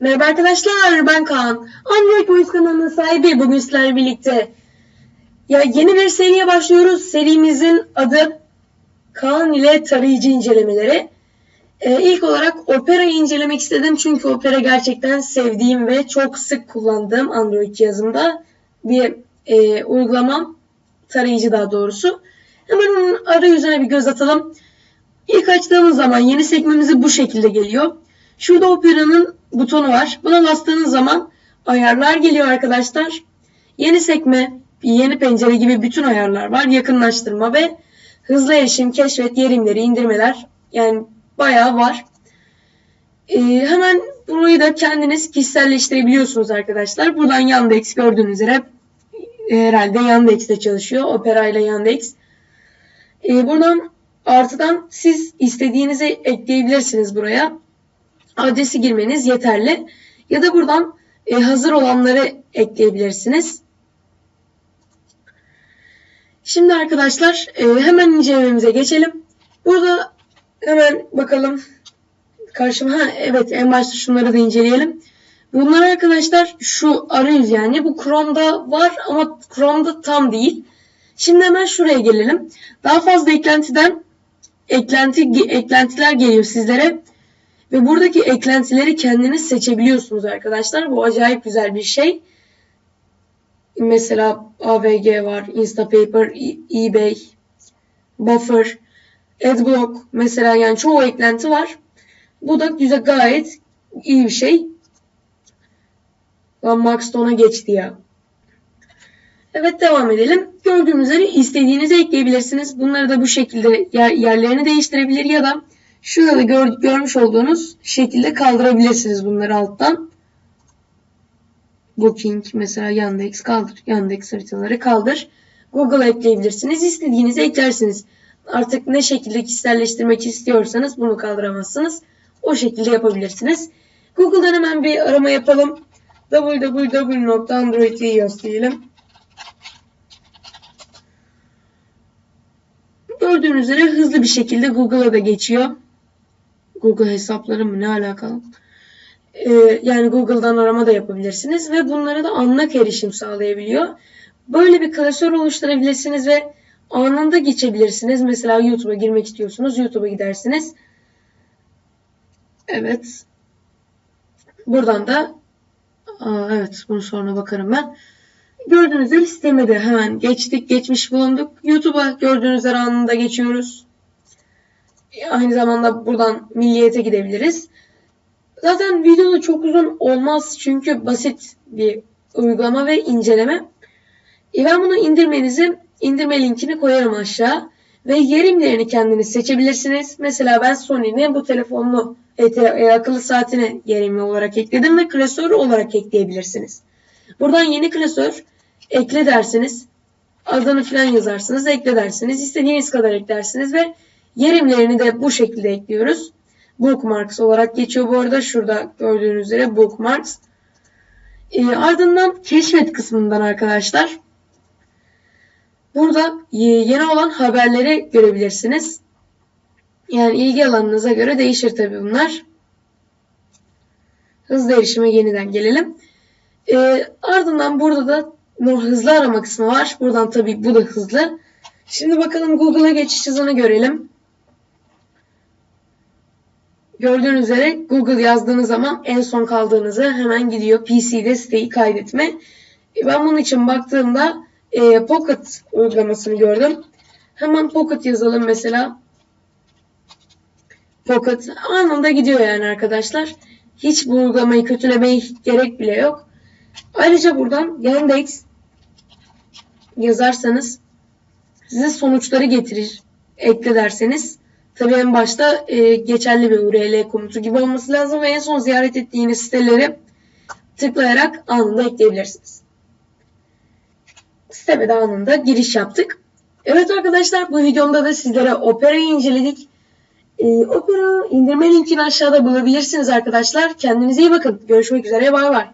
Merhaba arkadaşlar ben Kaan. Android Voice kanalının sahibi bugün sizlerle birlikte. Ya yeni bir seriye başlıyoruz. Serimizin adı Kaan ile tarayıcı incelemeleri. Ee, ilk olarak Opera'yı incelemek istedim çünkü Opera gerçekten sevdiğim ve çok sık kullandığım Android cihazımda bir e, uygulamam. Tarayıcı daha doğrusu. Hemen onun arayüzüne bir göz atalım. İlk açtığımız zaman yeni sekmemizi bu şekilde geliyor. Şurada Opera'nın butonu var. Buna bastığınız zaman ayarlar geliyor arkadaşlar. Yeni sekme, yeni pencere gibi bütün ayarlar var. Yakınlaştırma ve hızlı erişim, keşfet, yerimleri, indirmeler yani bayağı var. Ee, hemen burayı da kendiniz kişiselleştirebiliyorsunuz arkadaşlar. Buradan Yandex gördüğünüz üzere e, herhalde Yandex'te çalışıyor. Opera ile Yandex. Ee, buradan artıdan siz istediğinizi ekleyebilirsiniz buraya adresi girmeniz yeterli. Ya da buradan e, hazır olanları ekleyebilirsiniz. Şimdi arkadaşlar e, hemen incelememize geçelim. Burada hemen bakalım karşıma. Ha, evet en başta şunları da inceleyelim. Bunlar arkadaşlar şu arayüz yani bu Chrome'da var ama Chrome'da tam değil. Şimdi hemen şuraya gelelim. Daha fazla eklentiden eklenti eklentiler geliyor sizlere. Ve buradaki eklentileri kendiniz seçebiliyorsunuz arkadaşlar. Bu acayip güzel bir şey. Mesela AVG var, Instapaper, e- eBay, Buffer, Adblock mesela yani çoğu eklenti var. Bu da güzel gayet iyi bir şey. Lan Max Stone'a geçti ya. Evet devam edelim. Gördüğünüz üzere istediğinizi ekleyebilirsiniz. Bunları da bu şekilde yer, yerlerini değiştirebilir ya da Şurada gör, görmüş olduğunuz şekilde kaldırabilirsiniz bunları alttan. Booking mesela Yandex kaldır. Yandex haritaları kaldır. Google ekleyebilirsiniz. İstediğinizi eklersiniz. Artık ne şekilde kişiselleştirmek istiyorsanız bunu kaldıramazsınız. O şekilde yapabilirsiniz. Google'dan hemen bir arama yapalım. www.android.ios diyelim. Gördüğünüz üzere hızlı bir şekilde Google'a da geçiyor. Google hesapları mı ne alakalı? Ee, yani Google'dan arama da yapabilirsiniz ve bunlara da anlık erişim sağlayabiliyor. Böyle bir klasör oluşturabilirsiniz ve anında geçebilirsiniz. Mesela YouTube'a girmek istiyorsunuz. YouTube'a gidersiniz. Evet. Buradan da aa, evet bunu sonra bakarım ben. Gördüğünüz üzere sisteme hemen geçtik, geçmiş bulunduk. YouTube'a gördüğünüz üzere anında geçiyoruz. Aynı zamanda buradan milliyete gidebiliriz. Zaten video da çok uzun olmaz çünkü basit bir uygulama ve inceleme. E ben bunu indirmenizi, indirme linkini koyarım aşağı. Ve yerimlerini kendiniz seçebilirsiniz. Mesela ben Sony'nin bu telefonlu e, akıllı saatini yerimli olarak ekledim ve klasör olarak ekleyebilirsiniz. Buradan yeni klasör ekle dersiniz. Adını falan yazarsınız, ekle dersiniz. İstediğiniz kadar eklersiniz ve Yerimlerini de bu şekilde ekliyoruz. Bookmarks olarak geçiyor bu arada. Şurada gördüğünüz üzere bookmarks. E, ardından keşfet kısmından arkadaşlar. Burada yeni olan haberleri görebilirsiniz. Yani ilgi alanınıza göre değişir tabi bunlar. Hızlı erişime yeniden gelelim. E, ardından burada da hızlı arama kısmı var. Buradan tabi bu da hızlı. Şimdi bakalım Google'a geçiş hızını görelim. Gördüğünüz üzere Google yazdığınız zaman en son kaldığınızı hemen gidiyor PC'de siteyi kaydetme. E, ben bunun için baktığımda e, Pocket uygulamasını gördüm. Hemen Pocket yazalım mesela. Pocket anında gidiyor yani arkadaşlar. Hiç bu uygulamayı kötülemeye gerek bile yok. Ayrıca buradan Yandex yazarsanız size sonuçları getirir. Ekle derseniz Tabii en başta e, geçerli bir URL komutu gibi olması lazım ve en son ziyaret ettiğiniz siteleri tıklayarak anında ekleyebilirsiniz. Siteme de anında giriş yaptık. Evet arkadaşlar bu videomda da sizlere Opera'yı inceledik. Ee, Opera indirme linkini aşağıda bulabilirsiniz arkadaşlar. Kendinize iyi bakın. Görüşmek üzere. Bay bay.